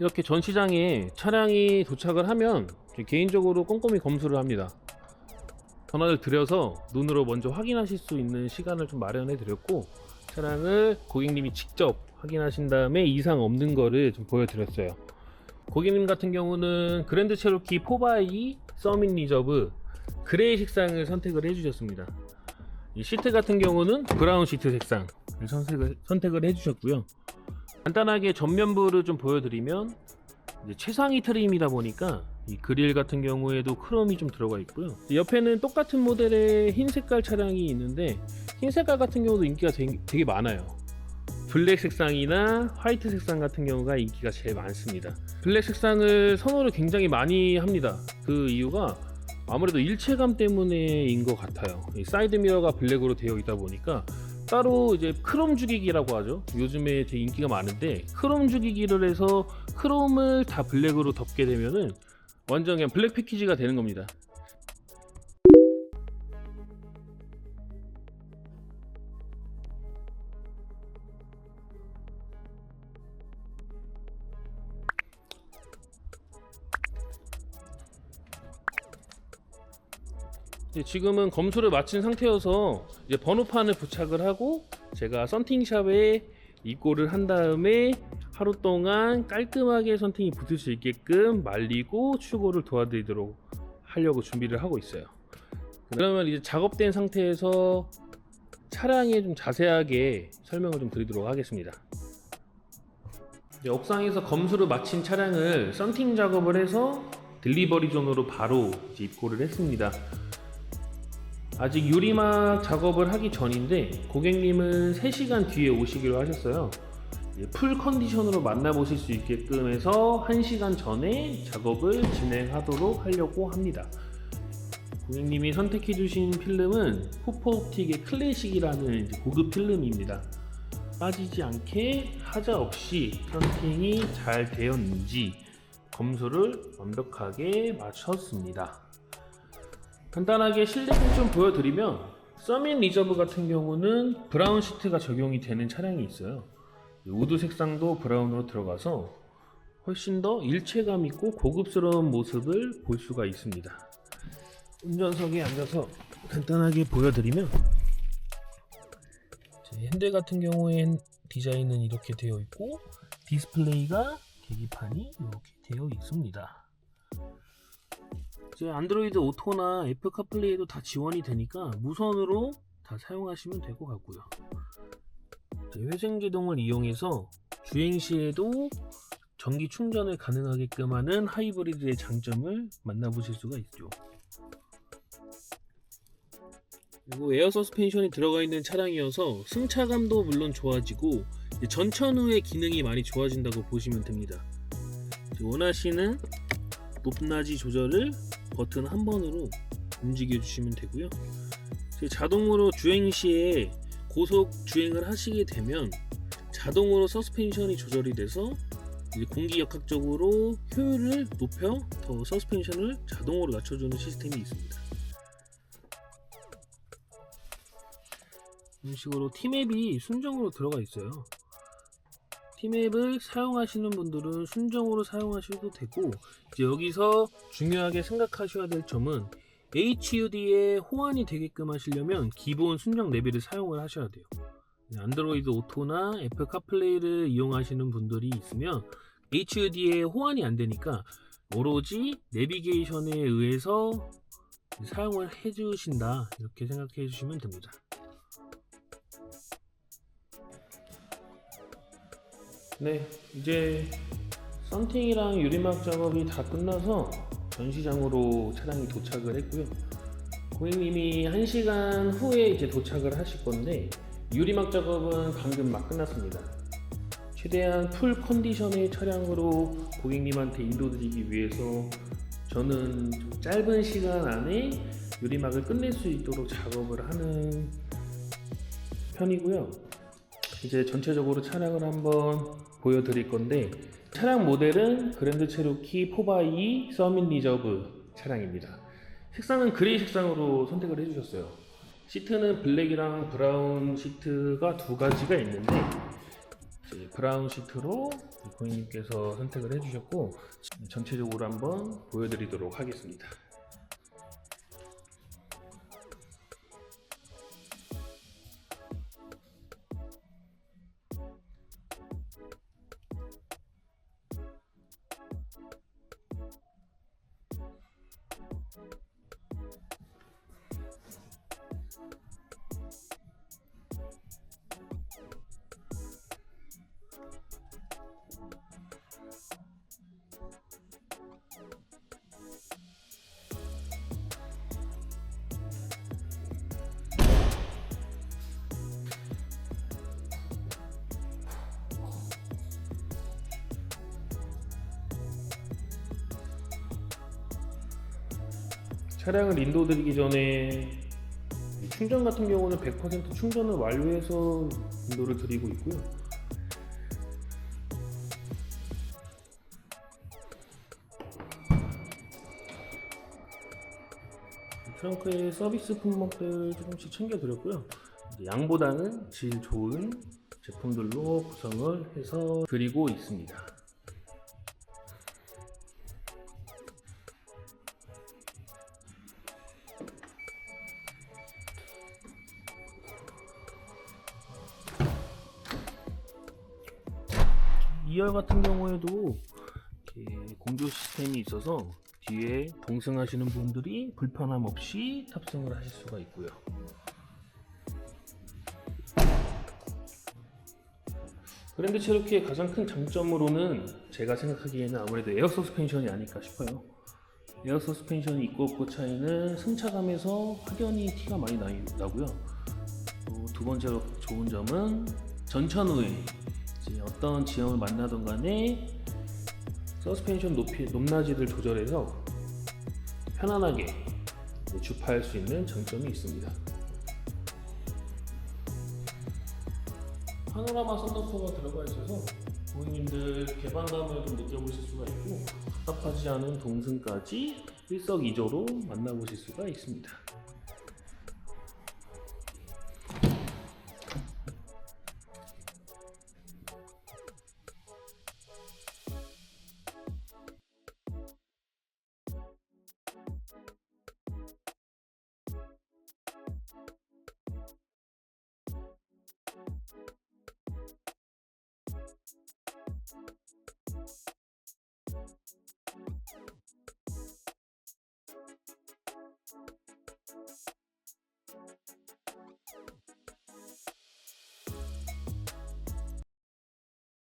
이렇게 전시장에 차량이 도착을 하면 개인적으로 꼼꼼히 검수를 합니다. 전화를 드려서 눈으로 먼저 확인하실 수 있는 시간을 좀 마련해 드렸고 차량을 고객님이 직접 확인하신 다음에 이상 없는 거를 좀 보여드렸어요. 고객님 같은 경우는 그랜드 체로키 4x 서밋 리저브 그레이 색상을 선택을 해주셨습니다. 이 시트 같은 경우는 브라운 시트 색상을 선택을, 선택을 해주셨고요. 간단하게 전면부를 좀 보여드리면 최상위 트림이다 보니까 이 그릴 같은 경우에도 크롬이 좀 들어가 있고요. 옆에는 똑같은 모델의 흰 색깔 차량이 있는데 흰 색깔 같은 경우도 인기가 되게, 되게 많아요. 블랙 색상이나 화이트 색상 같은 경우가 인기가 제일 많습니다. 블랙 색상을 선호를 굉장히 많이 합니다. 그 이유가 아무래도 일체감 때문에인 것 같아요. 이 사이드 미러가 블랙으로 되어 있다 보니까 따로 이제 크롬 죽이기라고 하죠. 요즘에 되게 인기가 많은데 크롬 죽이기를 해서 크롬을 다 블랙으로 덮게 되면은 완전 그냥 블랙 패키지가 되는 겁니다. 지금은 검수를 마친 상태여서 이제 번호판을 부착을 하고 제가 썬팅샵에 입고를 한 다음에 하루 동안 깔끔하게 썬팅이 붙을 수 있게끔 말리고 출고를 도와드리도록 하려고 준비를 하고 있어요. 그러면 이제 작업된 상태에서 차량에 좀 자세하게 설명을 좀 드리도록 하겠습니다. 옥상에서 검수를 마친 차량을 썬팅 작업을 해서 딜리버리 존으로 바로 입고를 했습니다. 아직 유리막 작업을 하기 전인데 고객님은 3시간 뒤에 오시기로 하셨어요. 이제 풀 컨디션으로 만나보실 수 있게끔 해서 1시간 전에 작업을 진행하도록 하려고 합니다. 고객님이 선택해주신 필름은 후퍼옵틱의 클래식이라는 고급 필름입니다. 빠지지 않게 하자 없이 썬팅이 잘 되었는지 검수를 완벽하게 마쳤습니다. 간단하게 실내를 좀 보여드리면 서밋 리저브 같은 경우는 브라운 시트가 적용이 되는 차량이 있어요. 우드 색상도 브라운으로 들어가서 훨씬 더 일체감 있고 고급스러운 모습을 볼 수가 있습니다. 운전석에 앉아서 간단하게 보여드리면 제 핸들 같은 경우엔 디자인은 이렇게 되어 있고 디스플레이가 계기판이 이렇게 되어 있습니다. 이제 안드로이드 오토나 애플 카플레이도 다 지원이 되니까 무선으로 다 사용하시면 될 것 같고요. 이제 회생 제동을 이용해서 주행 시에도 전기 충전을 가능하게끔 하는 하이브리드의 장점을 만나보실 수가 있죠. 그리고 에어 서스펜션이 들어가 있는 차량이어서 승차감도 물론 좋아지고 전천 후의 기능이 많이 좋아진다고 보시면 됩니다. 원하시는 높낮이 조절을 버튼 한 번으로 움직여 주시면 되고요. 자동으로 주행 시에 고속 주행을 하시게 되면 자동으로 서스펜션이 조절이 돼서 이제 공기 역학적으로 효율을 높여 더 서스펜션을 자동으로 낮춰주는 시스템이 있습니다. 이런 식으로 티맵이 순정으로 들어가 있어요. 티맵을 사용하시는 분들은 순정으로 사용하셔도 되고 이제 여기서 중요하게 생각하셔야 될 점은 HUD에 호환이 되게끔 하시려면 기본 순정 내비를 사용을 하셔야 돼요. 안드로이드 오토나 애플 카플레이를 이용하시는 분들이 있으면 HUD에 호환이 안 되니까 오로지 내비게이션에 의해서 사용을 해주신다 이렇게 생각해 주시면 됩니다. 네, 이제 썬팅이랑 유리막 작업이 다 끝나서 전시장으로 차량이 도착을 했고요. 고객님이 1시간 후에 이제 도착을 하실 건데 유리막 작업은 방금 막 끝났습니다. 최대한 풀 컨디션의 차량으로 고객님한테 인도드리기 위해서 저는 좀 짧은 시간 안에 유리막을 끝낼 수 있도록 작업을 하는 편이고요. 이제 전체적으로 차량을 한번 보여드릴 건데 차량 모델은 그랜드 체로키 4x2 서밋 리저브 차량입니다. 색상은 그레이 색상으로 선택을 해주셨어요. 시트는 블랙이랑 브라운 시트가 두 가지가 있는데 브라운 시트로 고객님께서 선택을 해주셨고 전체적으로 한번 보여드리도록 하겠습니다. 차량을 인도드리기 전에 이 충전 같은 경우는 100% 충전을 완료해서 인도를 드리고 있고요. 트렁크에 서비스 품목들 조금씩 챙겨드렸고요. 양보다는 질 좋은 제품들로 구성을 해서 드리고 있습니다. 이열 같은 경우에도 공조 시스템이 있어서 뒤에 동승하시는 분들이 불편함 없이 탑승을 하실 수가 있고요. 그랜드 체로키의 가장 큰 장점으로는 제가 생각하기에는 아무래도 에어 서스펜션이 아닐까 싶어요. 에어 서스펜션이 있고 없고 차이는 승차감에서 확연히 티가 많이 나, 나고요. 또두 번째로 좋은 점은 전천 후에 이제 어떤 지형을 만나던 간에 서스펜션 높이 높낮이를 조절해서 편안하게 주파할 수 있는 장점이 있습니다. 파노라마 썬루프가 들어가 있어서 고객님들 개방감을 좀 느껴보실 수가 있고 답답하지 않은 동승까지 일석이조로 만나보실 수가 있습니다.